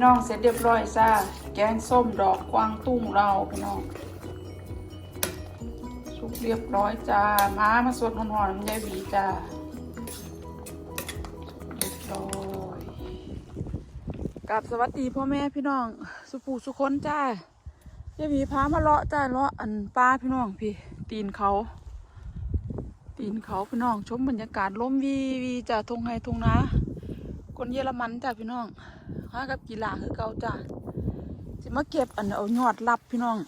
พี่น้องเสร็จเรียบร้อยจ้าแกงส้มดอกกวางตุ้งเราพี่น้องสุกเรียบร้อยจ้าม้ามาสดหอนๆมันยายหวีจ้าเรียบร้อยกับสวัสดีพ่อแม่พี่น้อง สุปูสุคนจ้ายายหวีพามาเลาะจ้าเลาะอันปลาพี่น้องพี่ ตีนเขา ตีนเขาพี่น้องชมบรรยากาศลมวีวีจ้าทงไฮทงนา คนเยอรมันจ้าพี่น้องหากับกีฬาคือเก่าจ้าสิมาเก็บอันเอายอดรับพี่น้อง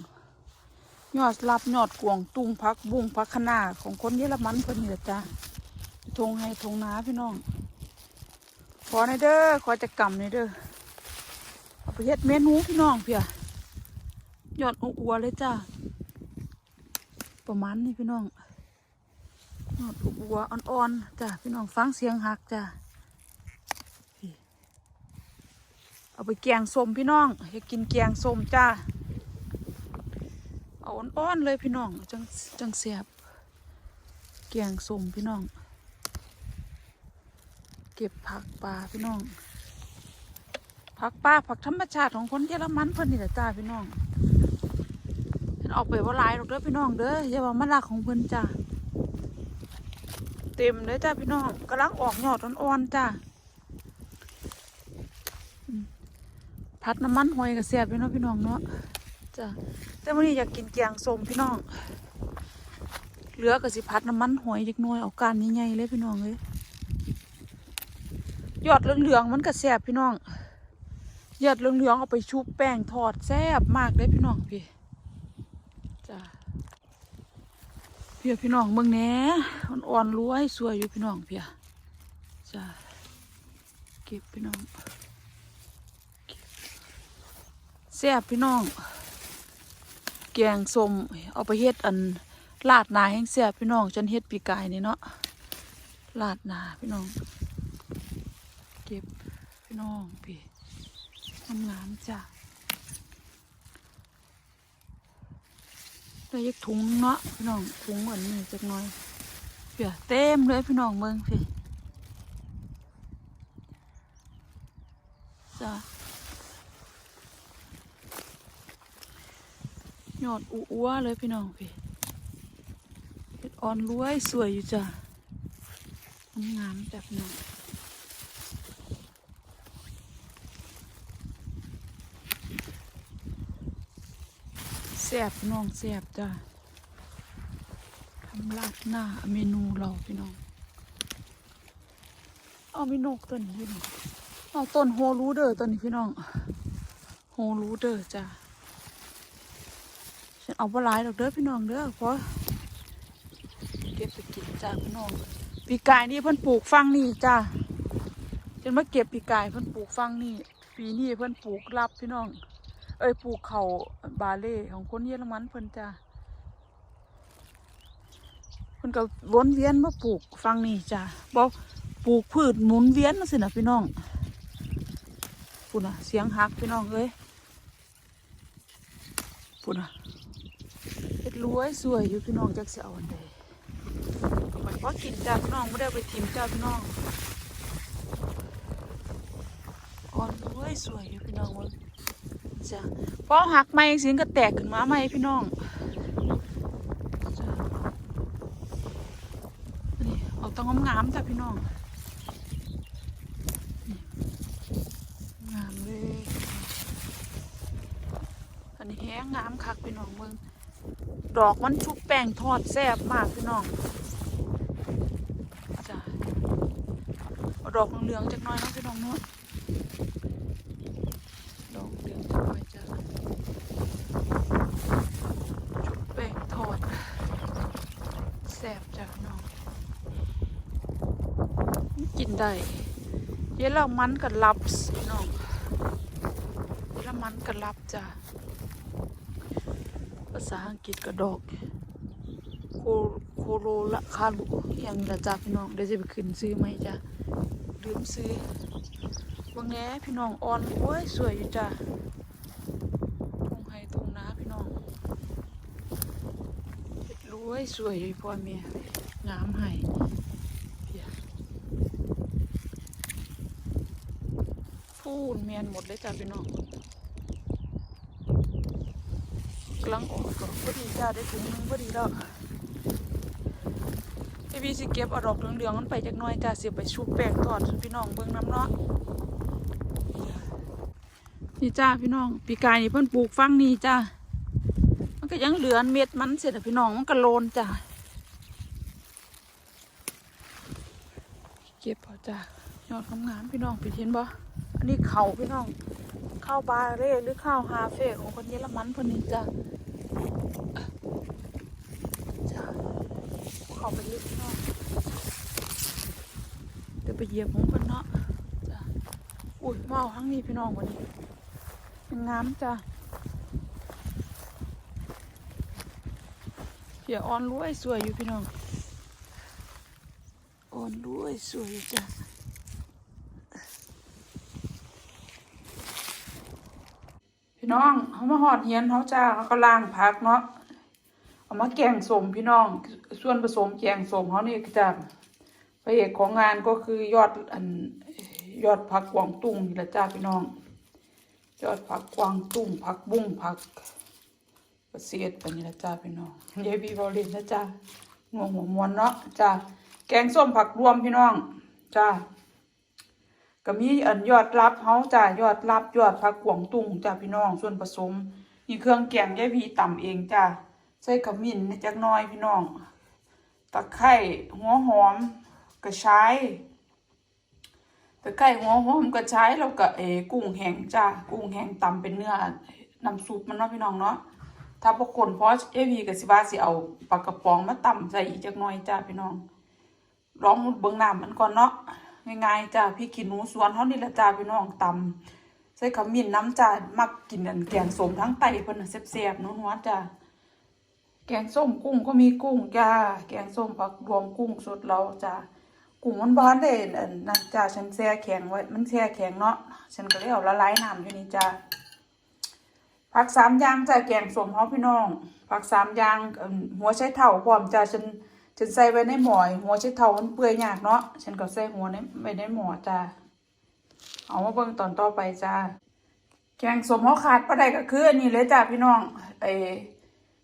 ยอดรับยอดกวงตุงพักบุ้งพักขนาของคนเยอรมันเพิ่นนี่แหละจ้าทงไฮทงน้าพี่น้อง ขอในเด้อขอจะกำในเด้อเอาไปเฮ็ดเมนูพี่น้องเพียยอดอัวเลยจ้าประมาณนี้พี่น้องยอดอัวอ่อนๆจ้ะพี่น้องฟังเสียงหักจ้ะพี่ เอาไปแกงส้มพี่น้องอยากกินแกงส้มจ้าเอาอ่อนๆเลยพี่น้องจังจังเสียบแกงส้มพี่น้อง เก็บผักป่าพี่น้อง ผักป่าผักธรรมชาติของคนเยอรมันเพิ่นนี่แหละจ้าพี่น้องเพิ่นออกไปว่าลายหรอกเด้อพี่น้องเด้ออย่าว่ามาลักของเพิ่นจ้าเต็มเลยจ้าพี่น้องกำลังออกยอดอ่อนๆจ้าอืม พัดน้ำมันหอยกับเสียบพี่น้องพี่น้องเนาะจ้าแต่วันนี้อยากกินแกงส้มพี่น้องเหลือกับสิพัดน้ำมันหอยเล็กน้อยเอาการใหญ่ๆเลยพี่น้องเลยยอดเหลืองๆมันก็แซ่บพี่น้องยอดเหลืองๆเอาไปชุบแป้งทอดแซ่บมากเลยพี่น้องพี่จ้าเพียพี่น้องเบิ่งแหน่อ่อนๆรวยสวยอยู่พี่น้องเพียจ้าเก็บพี่น้อง ซ่บพี่น้อง แกงส้มเอาไปเฮ็ดอันลาดนาแห้งแซ่บพี่น้องฉันเฮ็ดปีกายนี่เนาะลาดนาพี่น้อง เก็บพี่น้องพี่งามๆจ้าได้ยักถุงเนาะพี่น้องถุงอันนี้จักหน่อยเปียเต็มเลยพี่น้องเมืองพี่จ้ะ ยอดอ้วเลยพี่น้องพี่เห็ดอ่อนรวยสวยอยู่จ้ะมันงามแบบน้องแซ่บพี่น้องแซ่บจ้ะทำราดหน้าเมนูเราพี่น้อง เอามีนกตัวนี้พี่น้องเอาต้นโฮลูเดอร์ตัวนี้พี่น้อง โฮลูเดอร์จ้ะ ฉันเอาปลาไหลายดอกเด้อพี่น้องเด้อเพราะเก็บไปกินจ้าพี่น้องปีกายนี่เพิ่นปลูกฟังนี่จ้าฉันมาเก็บปีกายเพิ่นปลูกฟังนี่ปีนี้เพิ่นปลูกรับพี่น้อง เอ้ยปลูกเขาบาเล่ของคนเยอรมันเพิ่นจ้าเพิ่นก็วนเวียนมาปลูกฟังนี่จ้าบอกปลูกพืชหมุนเวียนมาสินะพี่น้องปุ่นอะเสียงหักพี่น้องเอ้ยปุ่นอะ รวยสวยอยู่พี่น้องจักสิเอาอันใดเอาไปพอกินจ้าพี่น้องไม่ได้ไปทิมจ้าพี่น้องอ่อนรวยสวยอยู่พี่น้องว้ยจ้ะพอหักไม้เสียงก็แตกขึ้นมาไหมพี่น้องนี่เอาต้องงามๆจ้ะพี่น้องงามเลยอันนี้แห้งงามคักพี่น้องเมือง ดอกมันชุบแป้งทอดแซ่บมากพี่น้องจ้าดอกเหลืองๆจักน้อยเนาะพี่น้องเนาะดอกเหลืองจังเลยจ้ะชุบแป้งทอดแซ่บจ้ะน้องกินได้เยลามันกับลับพี่น้องเยลามันกับลับจ้ะ ภาษาอังกฤษกับดอก โคโคโรละคาลุยังละจ้ะพี่น้องเดี๋ยวจะไปขึ้นซื้อไหมจ้ะลืมซื้อบางแง่พี่น้องอ่อนโอ้ยสวยอยู่จ้ะทุ่งไฮทุ่งนาพี่น้องเฮ็ดรวยสวยอยู่พ่อแม่งามให้พูนเมียนหมดเลยจ้าพี่น้องกำลังออกดอกพอดีจ้าได้ถุงนึงพอดีแล้วไอพี่สิเก็บเอาดอกเหลืองๆมันไปจากน้อยจ้าเสียไปชุบแป้งทอดพี่น้องเบิ่งน้ำเนาะนี่จ้าพี่น้องปีกายนี่เพิ่นปลูกฟังนี่จ้ามันก็ยังเหลือเม็ดมันเสร็จแล้วพี่น้องมันก็โลนจ้าเก็บเอจ้ายอดงามพี่น้องไปเห็นบ่อันนี้เขาพี่น้องข้าวบาเร่หรือข้าวฮาเฟ่ของคนเยอรมันคนนี้จ้า จ้าเข้าไปลึกพี่น้องเดี๋ยวไปเหยียบของคนเนาะจ้าอุ้ยมาเอาทั้งนี้พี่น้องวันนี้เป็นงามจ้าเดี๋ยวออนรวยสวยอยู่พี่น้องอ่อนรวยสวยอยู่จ้ะ พี่น้องเขามาหอดเฮียนเขาจ้าเขาก็ล้างผักเนาะเอามาแกงสมพี่น้องส่วนผสมแกงสมเขานี่จ้ะพระเอกของงานก็คือยอดอันยอดผักกวางตุ้งนี่แหละจ้าพี่น้อง ยอดผักกวางตุ้งผักบุ้งผักประเสียดไปนี่ละจ้าพี่น้องยายบีบอลินนะจ้างวงหัวมวนเนาะจ้าแกงส้มผักรวมพี่น้องจ้า ก็มีอันยอดรับเฮาจ้ายอดรับยอดผักกวงตุ้งจ้าพี่น้องส่วนผสมมีเครื่องแกงยายบีต่ำเองจ้าใส่ขมิ้นจักน้อยพี่น้อง ตะไคร้หัวหอมกระชายตะไคร้หัวหอมกระชายแล้วก็เอกุ้งแห้งจ้ากุ้งแห้งตำเป็นเนื้อน้ำซุปมันเนาะพี่น้องเนาะถ้าพวกคนเพราะเอวีกับสิบาสิเอาปลากระป๋องมาตำใส่อีกจักน่อยจ้าพี่น้องลองเบิ่งน้ำมันก่อนเนาะ ง่ายๆจ้าพี่กินหนูสวนเท่านี้ละจ้าพี่น้องตำใส่ขมิ้นน้ำจ้ามักกินอันแกงส้มทั้งไตเพิ่นแซ่บๆนัวๆจ้าแกงส้มกุ้งก็มีกุ้งจ้าแกงส้มผักรวมกุ้งสดเราจ้ากุ้งมันบ้านได้อันนั่นจ้าฉันแช่แข็งไว้มันแช่แข็งเนาะฉันก็เลยเอาละลายน้ำอยู่นี่จ้าผักสามอย่างจ้ะแกงส้มเฮาพี่น้องผักสามอย่างหัวใช้เท่าพร้อมจ้ะฉัน ฉันใส่ไว้ในหม้อหัวใช้เท่ามันเปื่อยยากเนาะฉันก็ใส่หัวในไว้ในหมอจ้ะเอามาเบิ่งตอนต่อไปจ้ะแกงสมเฮาขาดบ่ได้ก็คืออันนี้เลยจ้ะพี่น้องไอ้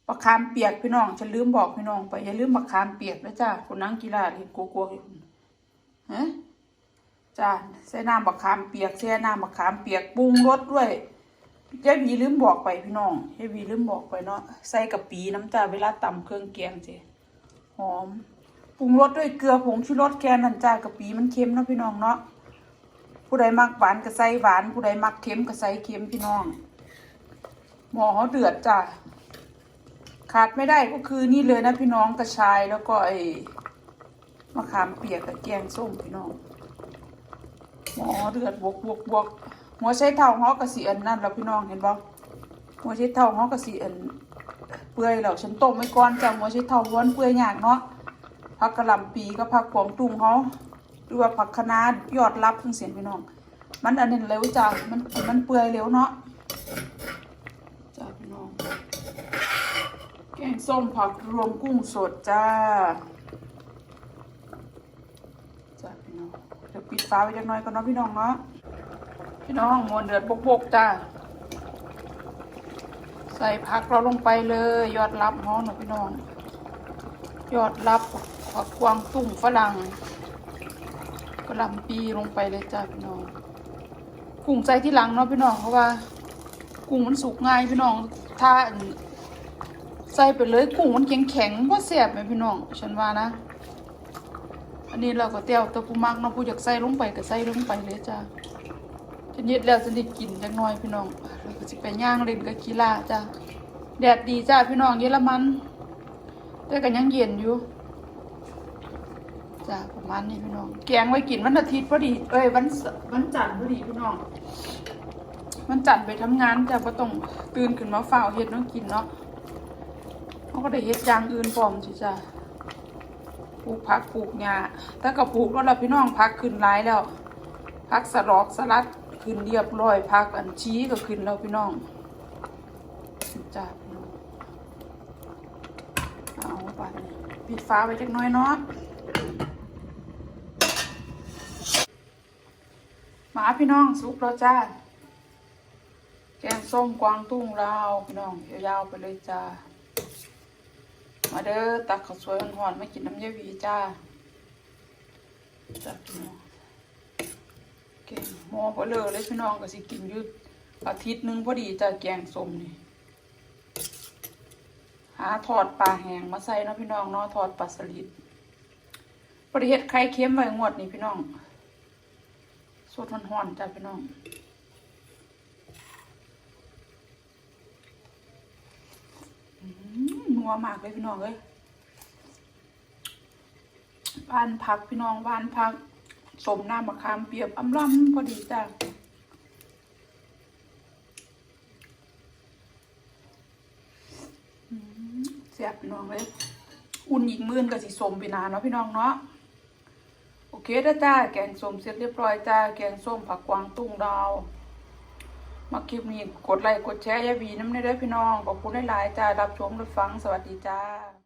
มะขามเปียกพี่น้องฉันลืมบอกพี่น้องไปอย่าลืมมะขามเปียกนะจ้ะคนนั่งกีฬาเห็นกลัวๆอยู่ฮะจ้ะใส่น้ำมะขามเปียกใส่น้ำมะขามเปียกปรุงรสด้วยยายวีลืมบอกไปพี่น้องยายวีลืมบอกไปเนาะใส่กะปิน้ำจ้าเวลาตำเครื่องแกงเจ หอมปรุงรสด้วยเกลือผงชูรสแค่นั้นจ้ากะปิมันเค็มเนาะพี่น้องเนาะผู้ใดมักหวานก็ใส่หวาน ผู้ใดมักเค็มก็ใส่เค็มพี่น้องหม้อเขาเดือดจ้าขาดไม่ได้ก็คือนี่เลยนะพี่น้องกระชายแล้วก็ไอ้มะขามเปียกกับแกงส้มพี่น้องหมอเดือดบวกบวกบวกหัวใช้เท่าฮอกกระสีอันนั่นแล้วพี่น้องเห็นบ่หัวใช้เท่าฮอกกระสีอัน ปื่อยแล้วฉันต้มไว้ก่อนจ้ะหัวใช้เท่าล้วนเปื่อยยากเนาะผักกะหล่ำปีก็ผักขวางตุ้งเขาหรือว่าผักคะน้ายอดรับทั้งเสียนพี่น้อง มันอันนี้เร็วจ้ะมันมันเปื่อยเร็วเนาะจ้าพี่น้อง แกงส้มผักรวมกุ้งสดจ้าจ้ะพี่น้องเดี๋ยวปิดฟ้าไว้จักหน่อยก่อนเนาะพี่น้องเนาะพี่น้องมวนเดือดบกๆจ้า ใส่ผักเราลงไปเลย ยอดรับห้องนะพี่น้องยอดรับผักกวางตุ้งฝรั่งกระลำปีลงไปเลยจ้าพี่น้องกุ้งใส่ที่หลังเนาะพี่น้องเพราะว่า กุ้งมันสุกง่ายพี่น้องถ้าใส่ไปเลยกุ้งมันแข็งแข็งๆว่าแสบไหมพี่น้องฉันว่านะ อันนี้เราก็เตี้ยวตัวผู้มักเนาะผู้อยากใส่ลงไปก็ใส่ลงไปเลยจ้าจะนิดแล้วจะได้กินจักหน่อยพี่น้องเร สิไปย่างเล่นกับกีฬาจ้าแดดดีจ้าพี่น้องเยอรมันแต่ก็ยังเย็นอยู่จ้าประมาณนี้พี่น้อง แกงไว้กินวันอาทิตย์พอดี เอ้ยวันวันจันทร์พอดีพี่น้องวันจันทร์ไปทำงานจ้าก็ต้องตื่นขึ้นมาเฝ้าเฮ็ดน้องกินเนาะเขาก็ได้เฮ็ดอย่างอื่นพร้อมสิจ้าปลูกผักปลูกหญ้าถ้าก็ปลูกแล้วล่ะพี่น้องผักขึ้นหลายแล้วผักสลอกสลัด ขึ้นเรียบร้อยผักอันชี้ก็ขึ้นแล้วพี่น้องจ้าเอาไปปิดฟ้าไว้จักน้อยเนาะมมาพี่น้องสุกแล้วจ้าแกงส้มกวางตุ้งลาพี่น้องยาวๆไปเลยจ้ามาเด้อตักข้าวสวยหอนๆมากินน้ำเยวีจ้าจ้าพี่น้อง แกงหม้อเลอเลยพี่น้องก็สิกินอยุดอาทิตย์หนึงพอดีจ้าแกงส้มนี่หาทอดปลาแห้งมาใส่เนาะพี่น้องเนาะทอดปลาสลิดบริเฮ็ดไข่เค็มไว้งวดนี่พี่น้องสดห่อนๆจ้าพี่น้องนัวมากเลยพี่น้องเอ้ยบ้านพักพี่น้องบ้านพัก สมน้ำมะขามเปียบอำลำพอดีจ้ะเสียบพี่น้องเลย อุ่นอีกมื่นกับสิสมปีหนาเนาะพี่น้องเนาะโอเคด้จ้าแกงส้มเสร็จเรียบร้อยจ้าแกงส้มผักกวางตุ้งดาว มาคลิปนี้กดไลค์กดแชร์ยาบีน้ำในเด้พี่น้องขอบคุณหลายๆจ้ารับชมรับฟังสวัสดีจ้า